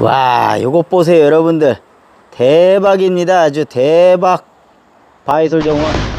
와, 요거 보세요, 여러분들. 대박입니다. 아주 대박. 바이솔 정원.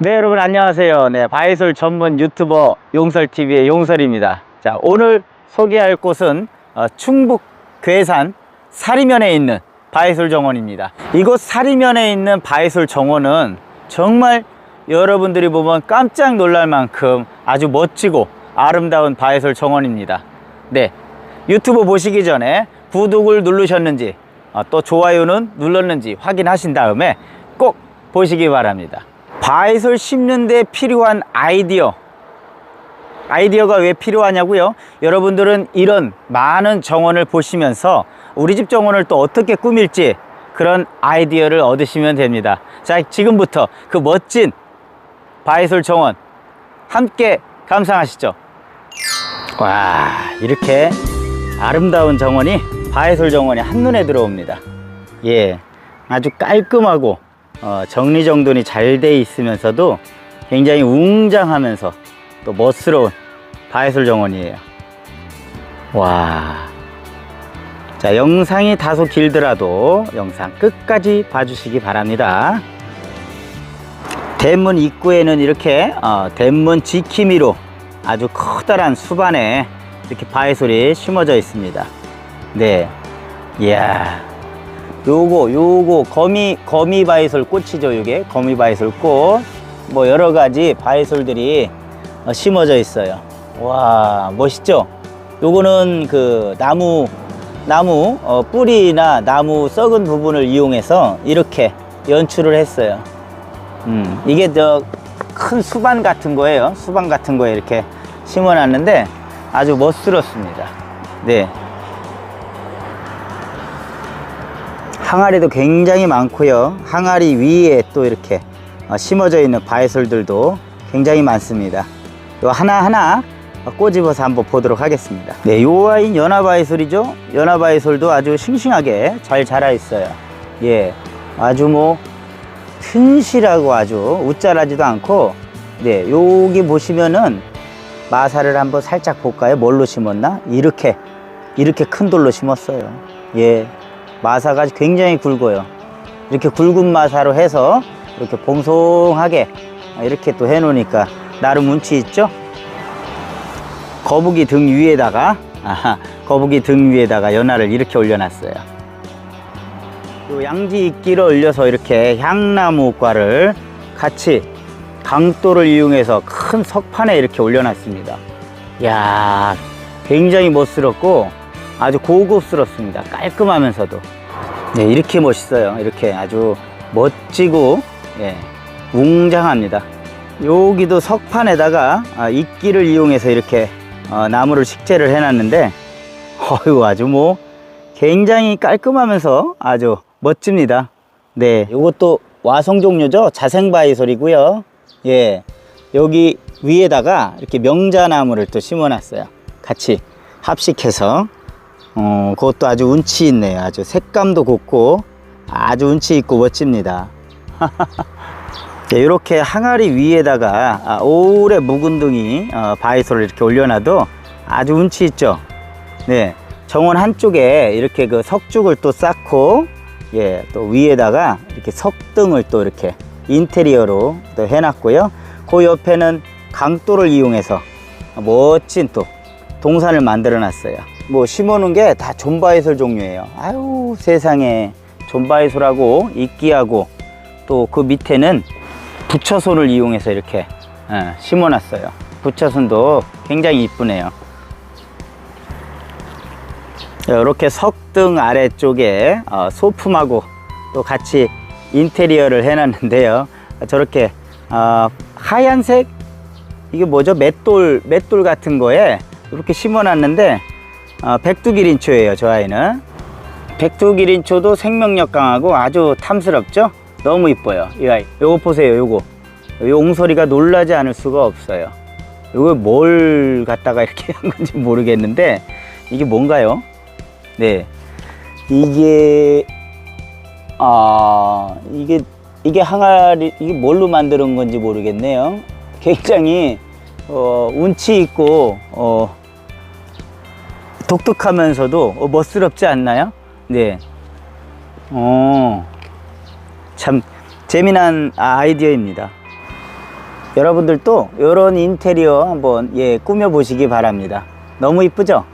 네, 여러분 안녕하세요. 네, 바이솔 전문 유튜버 용설TV의 용설입니다. 자, 오늘 소개할 곳은 어, 충북 괴산 사리면에 있는 바이솔 정원입니다. 이곳 사리면에 있는 바이솔 정원은 정말 여러분들이 보면 깜짝 놀랄 만큼 아주 멋지고 아름다운 바이솔 정원입니다. 네, 유튜브 보시기 전에 구독을 누르셨는지 어, 또 좋아요는 눌렀는지 확인하신 다음에 꼭 보시기 바랍니다. 바이솔 심는데 필요한 아이디어 아이디어가 왜 필요하냐고요? 여러분들은 이런 많은 정원을 보시면서 우리 집 정원을 또 어떻게 꾸밀지 그런 아이디어를 얻으시면 됩니다. 자, 지금부터 그 멋진 바이솔 정원 함께 감상하시죠. 와, 이렇게 아름다운 정원이 바이솔 정원이 한눈에 들어옵니다. 예, 아주 깔끔하고 어, 정리정돈이 잘 돼 있으면서도 굉장히 웅장하면서 또 멋스러운 바이솔 정원이에요. 와. 자, 영상이 다소 길더라도 영상 끝까지 봐주시기 바랍니다. 대문 입구에는 이렇게 어, 대문 지킴이로 아주 커다란 수반에 이렇게 바이솔이 심어져 있습니다. 네. 이야. 요거 요거 거미 거미 바이솔 꽃이죠 요게. 거미 바이솔 꽃뭐 여러 가지 바이솔들이 어, 심어져 있어요. 와 멋있죠? 요거는 그 나무 나무 어, 뿌리나 나무 썩은 부분을 이용해서 이렇게 연출을 했어요. 음 이게 저 큰 수반 같은 거예요. 수반 같은 거에 이렇게 심어 놨는데 아주 멋스럽습니다. 네 항아리도 굉장히 많고요. 항아리 위에 또 이렇게 어, 심어져 있는 바이솔들도 굉장히 많습니다. 요 하나하나 꼬집어서 한번 보도록 하겠습니다. 네, 요 아이는 연화바이솔이죠. 연화바이솔도 아주 싱싱하게 잘 자라 있어요. 예, 아주 뭐 튼실하고 아주 웃자라지도 않고 네, 여기 보시면은 마사를 한번 살짝 볼까요? 뭘로 심었나? 이렇게 이렇게 큰 돌로 심었어요. 예, 마사가 굉장히 굵어요. 이렇게 굵은 마사로 해서 이렇게 봉송하게 이렇게 또 해놓으니까 나름 운치 있죠? 거북이 등 위에다가 아하, 거북이 등 위에다가 연화를 이렇게 올려놨어요. 요 양지 이끼를 올려서 이렇게 향나무과를 같이 강도를 이용해서 큰 석판에 이렇게 올려놨습니다. 야 굉장히 멋스럽고 아주 고급스럽습니다. 깔끔하면서도. 네, 이렇게 멋있어요. 이렇게 아주 멋지고, 예, 웅장합니다. 여기도 석판에다가 아, 이끼를 이용해서 이렇게 어, 나무를 식재를 해놨는데, 어휴, 아주 뭐, 굉장히 깔끔하면서 아주 멋집니다. 네, 이것도 와성 종류죠. 자생바이솔이고요. 예, 여기 위에다가 이렇게 명자나무를 또 심어놨어요. 같이 합식해서 어, 그것도 아주 운치 있네요. 아주 색감도 곱고 아주 운치 있고 멋집니다. 네, 이렇게 항아리 위에다가 아, 오래 묵은둥이 어, 바이솔을 이렇게 올려놔도 아주 운치 있죠. 네, 정원 한쪽에 이렇게 그 석죽을 또 쌓고 예, 또 위에다가 이렇게 석등을 또 이렇게 인테리어로 또 해놨고요. 그 옆에는 강도를 이용해서 멋진 또 동산을 만들어 놨어요. 뭐 심어놓은 게 다 존바이솔 종류예요. 아유 세상에 존바이솔하고 이끼하고 또 그 밑에는 부처손을 이용해서 이렇게 예, 심어놨어요. 부처손도 굉장히 이쁘네요. 이렇게 석등 아래쪽에 어, 소품하고 또 같이 인테리어를 해놨는데요. 저렇게 어, 하얀색 이게 뭐죠? 맷돌 맷돌 같은 거에 이렇게 심어놨는데 어, 백두기린초예요. 저 아이는 백두기린초도 생명력 강하고 아주 탐스럽죠? 너무 이뻐요. 이 아이. 요거 보세요. 요거 용소리가 놀라지 않을 수가 없어요. 요거 뭘 갖다가 이렇게 한 건지 모르겠는데 이게 뭔가요? 네. 이게 아 이게 이게 항아리 이게 뭘로 만드는 건지 모르겠네요. 굉장히 어 운치 있고 어 독특하면서도 어, 멋스럽지 않나요? 네. 어. 참 재미난 아이디어입니다. 여러분들도 이런 인테리어 한번 예 꾸며 보시기 바랍니다. 너무 이쁘죠?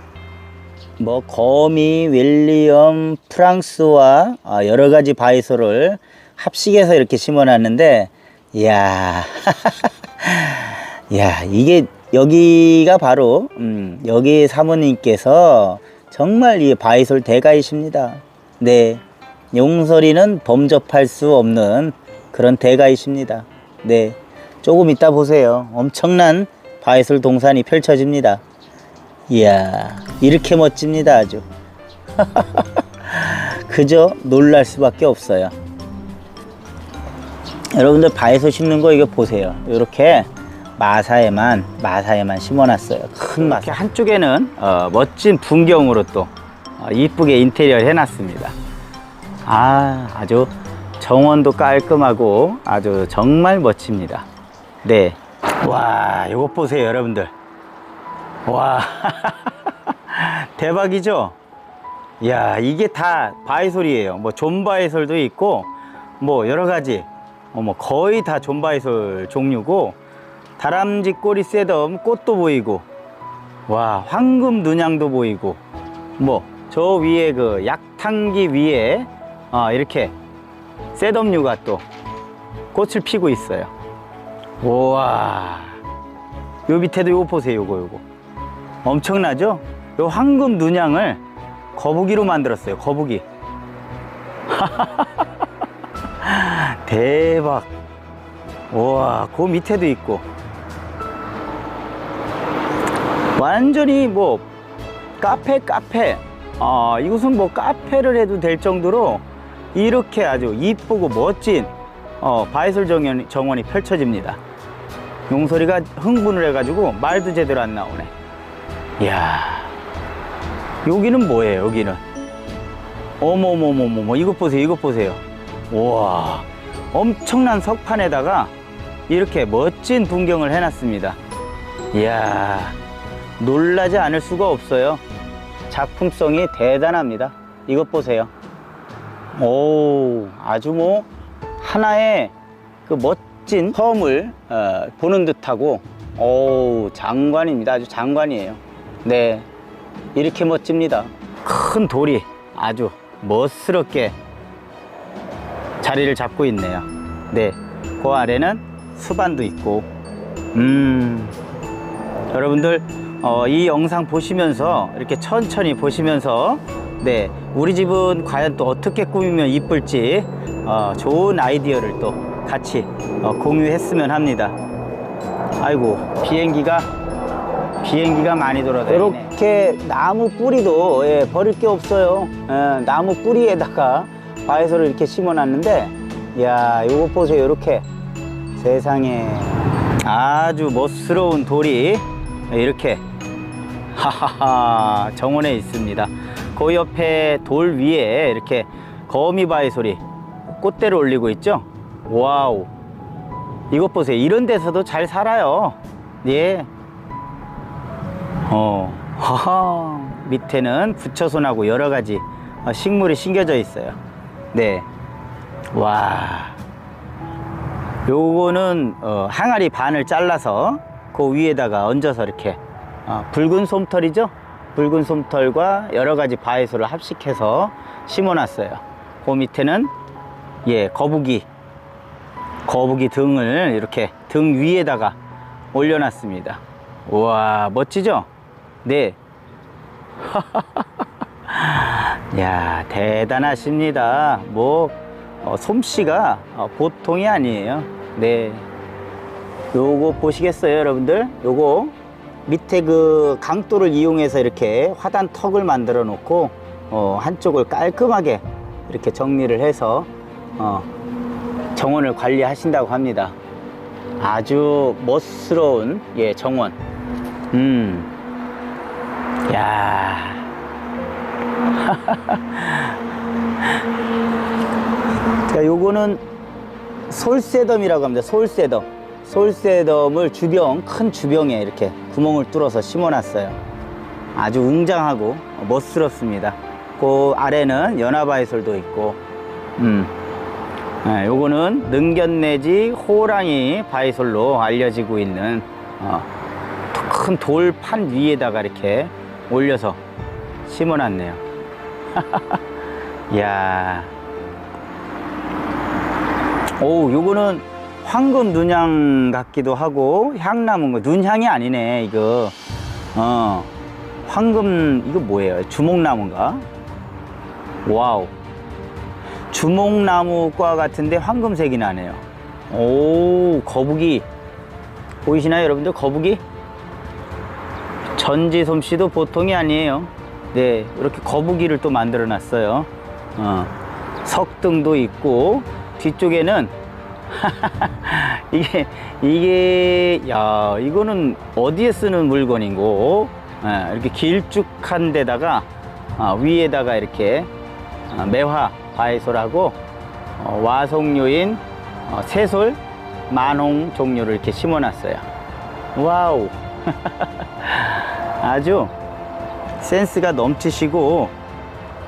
뭐 거미, 윌리엄, 프랑스와 아, 여러 가지 바이소를 합식해서 이렇게 심어놨는데, 이야, 야 이게 여기가 바로 음, 여기 사모님께서 정말 이 바이솔 대가이십니다. 네, 용서리는 범접할 수 없는 그런 대가이십니다. 네, 조금 이따 보세요. 엄청난 바이솔 동산이 펼쳐집니다. 이야, 이렇게 멋집니다, 아주. 그저 놀랄 수밖에 없어요. 여러분들 바에서 심는 거 이거 보세요. 이렇게 마사에만 마사에만 심어놨어요. 큰 마사. 한쪽에는 어, 멋진 풍경으로 또 어, 이쁘게 인테리어 해놨습니다. 아, 아주 정원도 깔끔하고 아주 정말 멋집니다. 네. 와, 이거 보세요, 여러분들. 와, 대박이죠? 야, 이게 다 바이솔이에요. 뭐 존바이솔도 있고, 뭐 여러 가지, 어, 뭐 거의 다 존바이솔 종류고, 다람쥐 꼬리 셋덤 꽃도 보이고, 와, 황금 눈양도 보이고, 뭐 저 위에 그 약탕기 위에 어, 이렇게 셋덤류가 또 꽃을 피고 있어요. 우와, 요 밑에도 요거 보세요, 요거 요거. 엄청나죠? 요 황금 눈양을 거북이로 만들었어요. 거북이. 대박. 우와, 그 밑에도 있고. 완전히 뭐 카페 카페. 아, 이곳은 뭐 카페를 해도 될 정도로 이렇게 아주 이쁘고 멋진 어, 바이솔 정원, 정원이 펼쳐집니다. 용소리가 흥분을 해가지고 말도 제대로 안 나오네. 이야, 여기는 뭐예요, 여기는? 어머머머머머, 이것 보세요, 이것 보세요. 우와, 엄청난 석판에다가 이렇게 멋진 풍경을 해놨습니다. 이야, 놀라지 않을 수가 없어요. 작품성이 대단합니다. 이것 보세요. 오, 아주 뭐, 하나의 그 멋진 섬을 어, 보는 듯하고, 오, 장관입니다. 아주 장관이에요. 네. 이렇게 멋집니다. 큰 돌이 아주 멋스럽게 자리를 잡고 있네요. 네. 그 아래는 수반도 있고, 음, 여러분들, 어, 이 영상 보시면서 이렇게 천천히 보시면서, 네. 우리 집은 과연 또 어떻게 꾸미면 이쁠지, 어, 좋은 아이디어를 또 같이 어, 공유했으면 합니다. 아이고, 비행기가 비행기가 많이 돌아다니네. 이렇게 나무 뿌리도 예, 버릴 게 없어요. 예, 나무 뿌리에다가 바이솔을 이렇게 심어 놨는데, 야, 이거 보세요. 이렇게 세상에 아주 멋스러운 돌이 이렇게 하하하 정원에 있습니다. 그 옆에 돌 위에 이렇게 거미 바이솔이 꽃대를 올리고 있죠. 와우. 이것 보세요. 이런 데서도 잘 살아요. 예. 어, 하하. 밑에는 부처손하고 여러 가지 어, 식물이 심겨져 있어요. 네. 와. 요거는 어, 항아리 반을 잘라서 그 위에다가 얹어서 이렇게 어, 붉은 솜털이죠? 붉은 솜털과 여러 가지 바이솔을 합식해서 심어놨어요. 그 밑에는 예 거북이 거북이 등을 이렇게 등 위에다가 올려놨습니다. 우와 멋지죠? 네. 야 대단하십니다. 뭐 어, 솜씨가 어, 보통이 아니에요. 네. 요거 보시겠어요, 여러분들? 요거 밑에 그 강도를 이용해서 이렇게 화단 턱을 만들어 놓고 어, 한쪽을 깔끔하게 이렇게 정리를 해서 어, 정원을 관리하신다고 합니다. 아주 멋스러운 예 정원. 음. 야. 자, 요거는 솔세덤이라고 합니다. 솔세덤. 솔세덤을 주병, 큰 주병에 이렇게 구멍을 뚫어서 심어놨어요. 아주 웅장하고 멋스럽습니다. 그 아래는 연화바이솔도 있고, 음. 네, 요거는 능견내지 호랑이 바이솔로 알려지고 있는 어, 큰 돌판 위에다가 이렇게 올려서 심어놨네요. 이야. 오, 요거는 황금 눈향 같기도 하고 향나무인 거 눈향이 아니네 이거. 어, 황금 이거 뭐예요? 주목나무인가? 와우. 주목나무과 같은데 황금색이 나네요. 오, 거북이. 보이시나요, 여러분들? 거북이? 전지 솜씨도 보통이 아니에요. 네, 이렇게 거북이를 또 만들어 놨어요. 어, 석등도 있고, 뒤쪽에는, 이게, 이게, 야, 이거는 어디에 쓰는 물건이고, 예, 이렇게 길쭉한 데다가, 아, 위에다가 이렇게, 아, 매화, 바이솔하고, 어, 와송류인 어, 새솔, 만홍 종류를 이렇게 심어 놨어요. 와우. 아주 센스가 넘치시고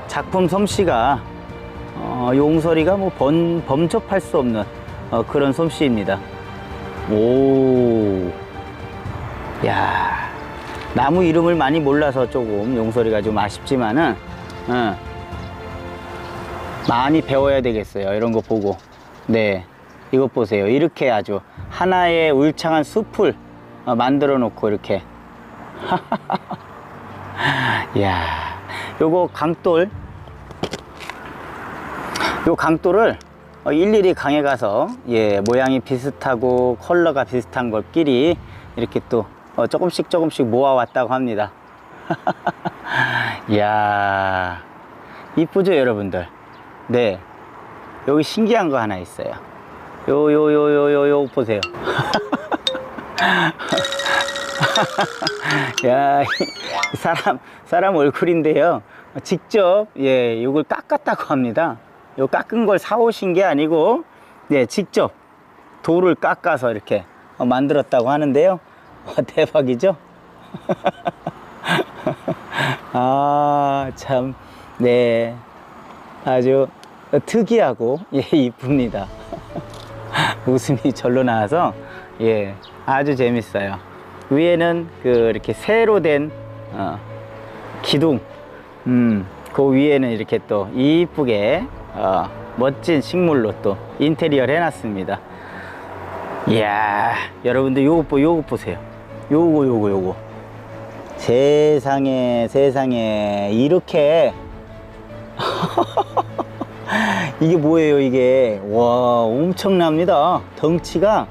작품 솜씨가 어, 용서리가 뭐 번, 범접할 수 없는 어, 그런 솜씨입니다. 오, 야, 나무 이름을 많이 몰라서 조금 용서리가 좀 아쉽지만은 어, 많이 배워야 되겠어요. 이런 거 보고. 네, 이것 보세요. 이렇게 아주 하나의 울창한 숲을 어, 만들어 놓고 이렇게 이야, 요거 강돌, 요 강돌을 어, 일일이 강에 가서 예 모양이 비슷하고 컬러가 비슷한 걸끼리 이렇게 또 어, 조금씩 조금씩 모아왔다고 합니다. 이야, 이쁘죠 여러분들? 네, 여기 신기한 거 하나 있어요. 요 요 요 요 요 요 보세요. 야, 이 사람, 사람 얼굴인데요. 직접, 예, 이걸 깎았다고 합니다. 요 깎은 걸 사오신 게 아니고, 예, 직접 돌을 깎아서 이렇게 어, 만들었다고 하는데요. 와, 대박이죠? 아, 참, 네. 아주 특이하고, 예, 이쁩니다. 웃음이 절로 나와서, 예, 아주 재밌어요. 위에는 그 이렇게 새로 된 어, 기둥, 음, 그 위에는 이렇게 또 이쁘게 어, 멋진 식물로 또 인테리어를 해놨습니다. 이야, 여러분들 요거 보, 요거 보세요. 요거, 요거, 요거. 세상에, 세상에, 이렇게. 이게 뭐예요, 이게. 와, 엄청납니다. 덩치가,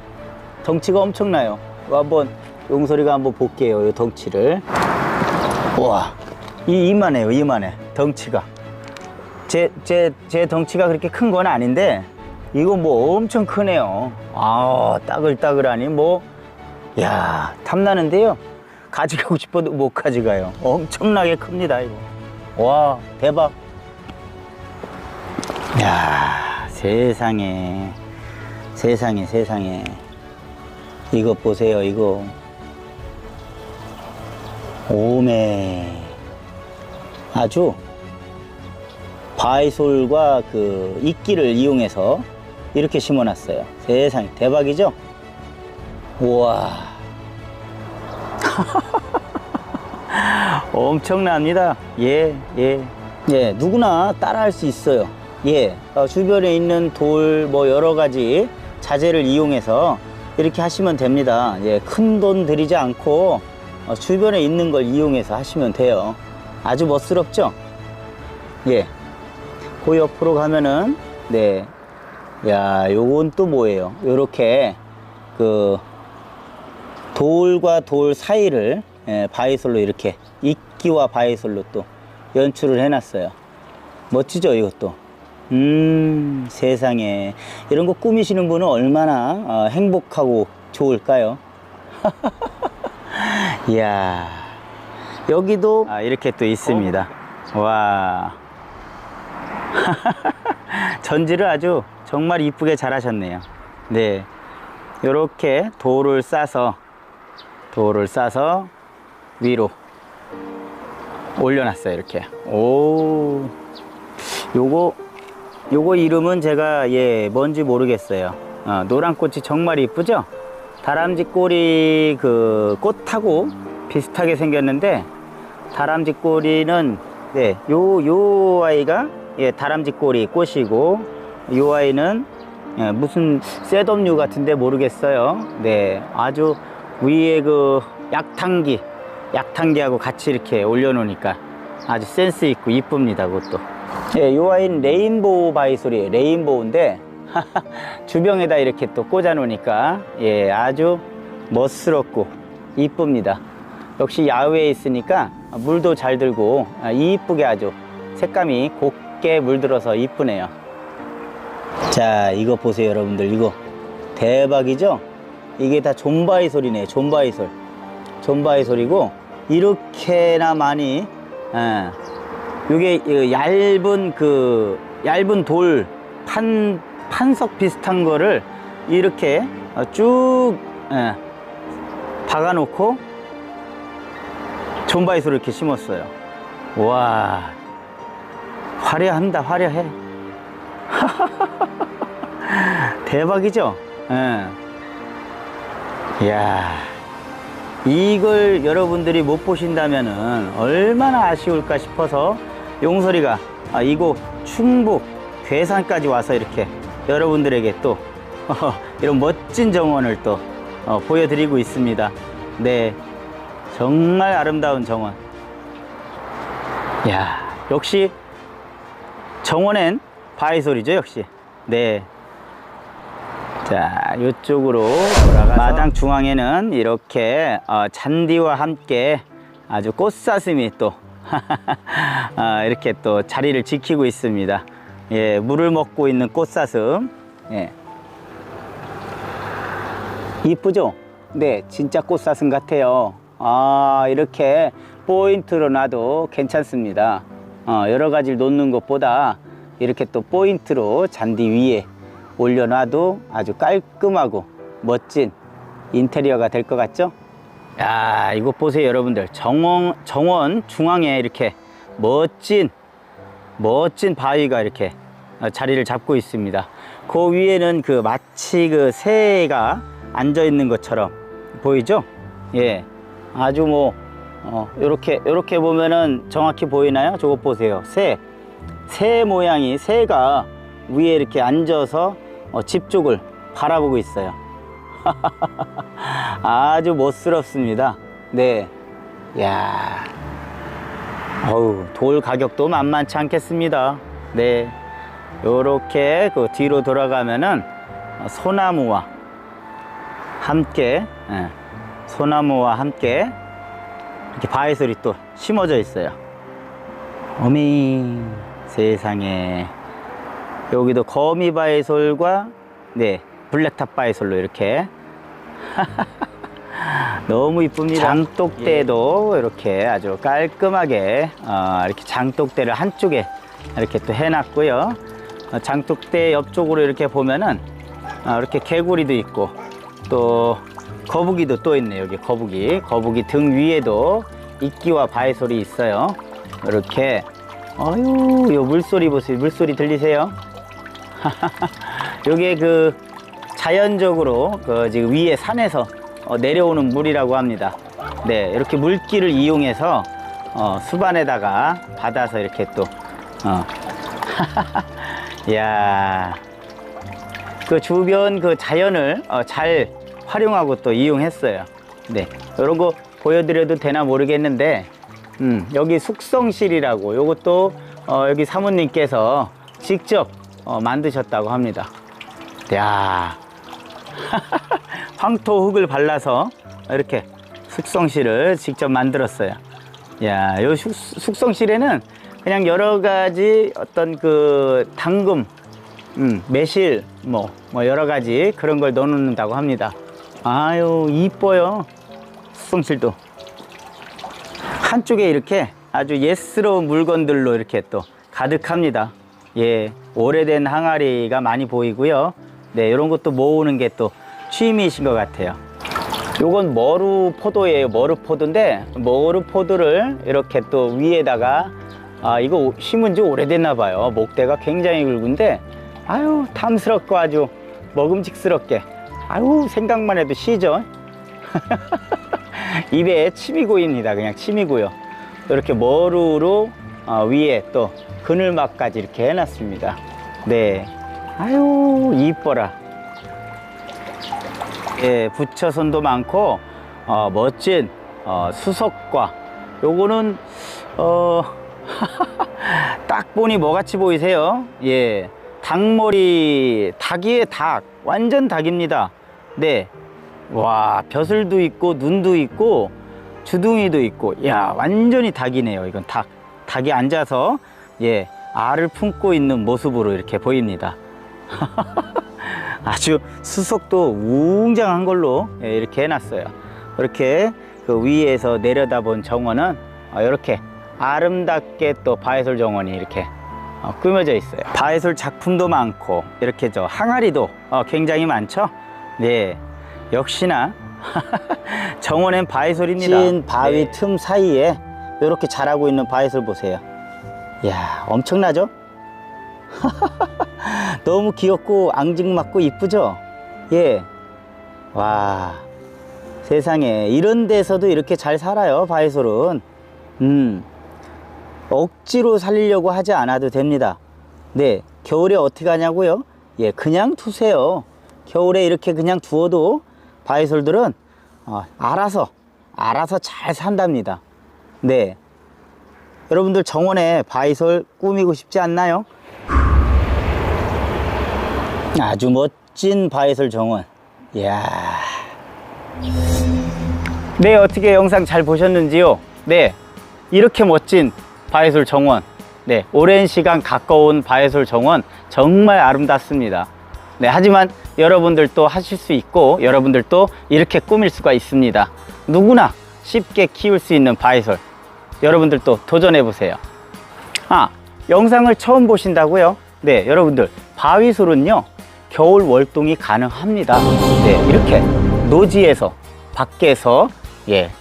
덩치가 엄청나요. 한번, 용소리가 한번 볼게요, 이 덩치를. 와, 이, 이만해요, 이만해. 덩치가. 제, 제, 제 덩치가 그렇게 큰 건 아닌데, 이거 뭐 엄청 크네요. 아, 따글따글하니 뭐, 야 탐나는데요. 가져가고 싶어도 못 가져가요. 엄청나게 큽니다, 이거. 와, 대박. 야 세상에. 세상에, 세상에. 이거 보세요, 이거. 오메. 아주 바이솔과 그 이끼를 이용해서 이렇게 심어놨어요. 세상에 대박이죠? 우와. 엄청납니다. 예, 예. 예, 누구나 따라할 수 있어요. 예, 어, 주변에 있는 돌, 뭐 여러 가지 자재를 이용해서 이렇게 하시면 됩니다. 예, 큰 돈 들이지 않고 어, 주변에 있는 걸 이용해서 하시면 돼요. 아주 멋스럽죠? 예. 그 옆으로 가면은, 네. 야, 요건 또 뭐예요? 요렇게, 그, 돌과 돌 사이를, 예, 바이솔로 이렇게, 이끼와 바이솔로 또 연출을 해놨어요. 멋지죠, 이것도? 음, 세상에. 이런 거 꾸미시는 분은 얼마나 어, 행복하고 좋을까요? 이야. 여기도 아, 이렇게 또 있습니다. 와. 전지를 아주 정말 이쁘게 잘 하셨네요. 네. 요렇게 돌을 싸서, 돌을 싸서 위로 올려놨어요. 이렇게. 오. 요거, 요거 이름은 제가, 예, 뭔지 모르겠어요. 어, 노란 꽃이 정말 이쁘죠? 다람쥐 꼬리 그 꽃하고 비슷하게 생겼는데, 다람쥐 꼬리는, 네, 요, 요 아이가, 예, 다람쥐 꼬리 꽃이고, 요 아이는, 예, 무슨 셋업류 같은데 모르겠어요. 네, 아주 위에 그 약탕기, 약탕기하고 같이 이렇게 올려놓으니까 아주 센스 있고 이쁩니다, 그것도. 예, 요 아이는 레인보우 바이솔이에요. 레인보우인데, 주병에다 이렇게 또 꽂아 놓으니까, 예, 아주 멋스럽고 이쁩니다. 역시 야외에 있으니까 물도 잘 들고, 아, 이쁘게 아주 색감이 곱 게 물들어서 이쁘네요. 자, 이거 보세요, 여러분들. 이거 대박이죠? 이게 다 존바이솔이네요, 존바이 솔. 존바이솔이고, 이렇게나 많이, 예, 요게 이 얇은 그, 얇은 돌, 판, 판석 비슷한 거를 이렇게 어, 쭉, 예, 박아 놓고, 존바이솔을 이렇게 심었어요. 와, 화려한다, 화려해. 대박이죠? 예. 이야, 이걸 여러분들이 못 보신다면은 얼마나 아쉬울까 싶어서 용설이가 아, 이곳 충북 괴산까지 와서 이렇게 여러분들에게 또 이런 멋진 정원을 또 어, 보여드리고 있습니다. 네, 정말 아름다운 정원. 야, 역시 정원엔 바이솔이죠, 역시. 네. 자, 이쪽으로 돌아가서 마당 중앙에는 이렇게 어, 잔디와 함께 아주 꽃사슴이 또 어, 이렇게 또 자리를 지키고 있습니다. 예, 물을 먹고 있는 꽃사슴. 예. 이쁘죠? 네, 진짜 꽃사슴 같아요. 아, 이렇게 포인트로 놔도 괜찮습니다. 어, 여러 가지를 놓는 것보다 이렇게 또 포인트로 잔디 위에 올려놔도 아주 깔끔하고 멋진 인테리어가 될 것 같죠? 야, 이거 보세요, 여러분들. 정원, 정원 중앙에 이렇게 멋진, 멋진 바위가 이렇게 어, 자리를 잡고 있습니다. 그 위에는 그 마치 그 새가 앉아 있는 것처럼 보이죠? 예. 아주 뭐, 어, 요렇게, 요렇게 보면은 정확히 보이나요? 저거 보세요. 새. 새 모양이, 새가 위에 이렇게 앉아서 어, 집 쪽을 바라보고 있어요. 아주 멋스럽습니다. 네. 야 어우, 돌 가격도 만만치 않겠습니다. 네. 요렇게 그 뒤로 돌아가면은 어, 소나무와 함께, 예, 소나무와 함께 이렇게 바위솔이 또 심어져 있어요. 어미 세상에. 여기도 거미 바이솔과 네 블랙탑 바이솔로 이렇게 너무 이쁩니다. 장독대도 이렇게 아주 깔끔하게 어, 이렇게 장독대를 한쪽에 이렇게 또 해놨고요. 어, 장독대 옆쪽으로 이렇게 보면은 어, 이렇게 개구리도 있고 또 거북이도 또 있네요. 여기 거북이 거북이 등 위에도 이끼와 바이솔이 있어요. 이렇게 어유, 요 물소리 보세요. 물소리 들리세요? 요게 그 자연적으로 그 지금 위에 산에서 어, 내려오는 물이라고 합니다. 네, 이렇게 물기를 이용해서 어, 수반에다가 받아서 이렇게 또, 어. 이야, 그 주변 그 자연을 어, 잘 활용하고 또 이용했어요. 네, 이런 거 보여드려도 되나 모르겠는데, 음, 여기 숙성실이라고 요것도 어, 여기 사모님께서 직접 어, 만드셨다고 합니다. 야 황토 흙을 발라서 이렇게 숙성실을 직접 만들었어요. 야, 요 숙- 숙성실에는 그냥 여러 가지 어떤 그 당금, 음, 매실, 뭐, 뭐 여러 가지 그런 걸 넣어놓는다고 합니다. 아유, 이뻐요. 숙성실도. 한쪽에 이렇게 아주 예스러운 물건들로 이렇게 또 가득합니다. 예, 오래된 항아리가 많이 보이고요. 네, 이런 것도 모으는 게 또 취미이신 것 같아요. 요건 머루 포도예요. 머루 포도인데 머루 포도를 이렇게 또 위에다가 아 이거 심은 지 오래됐나 봐요. 목대가 굉장히 굵은데 아유 탐스럽고 아주 먹음직스럽게 아유 생각만 해도 시죠. 입에 침이 고입니다. 그냥 침이 고요. 이렇게 머루로 어, 위에 또 그늘막까지 이렇게 해놨습니다. 네. 아유 이뻐라. 예, 부처선도 많고 어, 멋진 어, 수석과 요거는 어, 딱 보니 뭐같이 보이세요? 예, 닭머리 닭이에 닭 완전 닭입니다. 네, 와 벼슬도 있고 눈도 있고 주둥이도 있고 야 완전히 닭이네요. 이건 닭 닭이 앉아서 예 알을 품고 있는 모습으로 이렇게 보입니다. 아주 수석도 웅장한 걸로 예, 이렇게 해놨어요. 이렇게 그 위에서 내려다본 정원은 어, 이렇게 아름답게 또 바해솔 정원이 이렇게 어, 꾸며져 있어요. 바해솔 작품도 많고 이렇게 저 항아리도 어, 굉장히 많죠. 네, 역시나 정원엔 바해솔입니다. 진 바위 틈 사이에 이렇게 자라고 있는 바해솔 보세요. 이야, 엄청나죠? 너무 귀엽고 앙증맞고 이쁘죠? 예. 와. 세상에 이런 데서도 이렇게 잘 살아요, 바이솔은. 음. 억지로 살리려고 하지 않아도 됩니다. 네. 겨울에 어떻게 하냐고요? 예, 그냥 두세요. 겨울에 이렇게 그냥 두어도 바이솔들은 어, 알아서 알아서 잘 산답니다. 네. 여러분들 정원에 바이솔 꾸미고 싶지 않나요? 아주 멋진 바이솔 정원. 이야. 네, 어떻게 영상 잘 보셨는지요? 네. 이렇게 멋진 바이솔 정원. 네, 오랜 시간 가까운 바이솔 정원 정말 아름답습니다. 네, 하지만 여러분들도 하실 수 있고 여러분들도 이렇게 꾸밀 수가 있습니다. 누구나 쉽게 키울 수 있는 바이솔. 여러분들도 도전해 보세요. 아, 영상을 처음 보신다고요? 네, 여러분들 바위솔은요 겨울 월동이 가능합니다. 네, 이렇게 노지에서 밖에서 예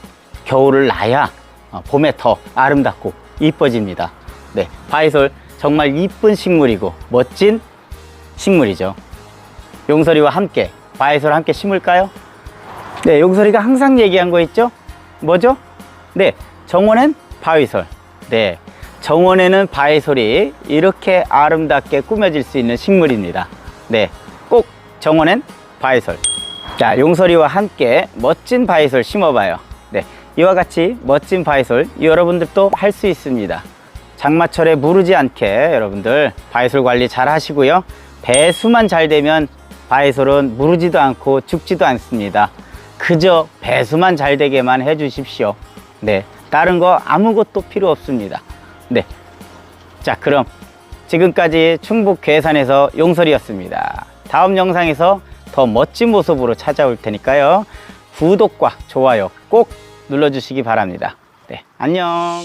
겨울을 나야 어, 봄에 더 아름답고 이뻐집니다. 네, 바위솔 정말 이쁜 식물이고 멋진 식물이죠. 용설이와 함께 바위솔 함께 심을까요? 네, 용설이가 항상 얘기한 거 있죠? 뭐죠? 네, 정원엔 바위솔. 네, 정원에는 바위솔이 이렇게 아름답게 꾸며질 수 있는 식물입니다. 네, 꼭 정원엔 바위솔. 자, 용설이와 함께 멋진 바위솔 심어봐요. 네, 이와 같이 멋진 바위솔 여러분들도 할 수 있습니다. 장마철에 무르지 않게 여러분들 바위솔 관리 잘 하시고요. 배수만 잘 되면 바위솔은 무르지도 않고 죽지도 않습니다. 그저 배수만 잘 되게만 해 주십시오. 네. 다른 거 아무것도 필요 없습니다. 네. 자, 그럼 지금까지 충북 괴산에서 용설이었습니다. 다음 영상에서 더 멋진 모습으로 찾아올 테니까요. 구독과 좋아요 꼭 눌러주시기 바랍니다. 네. 안녕.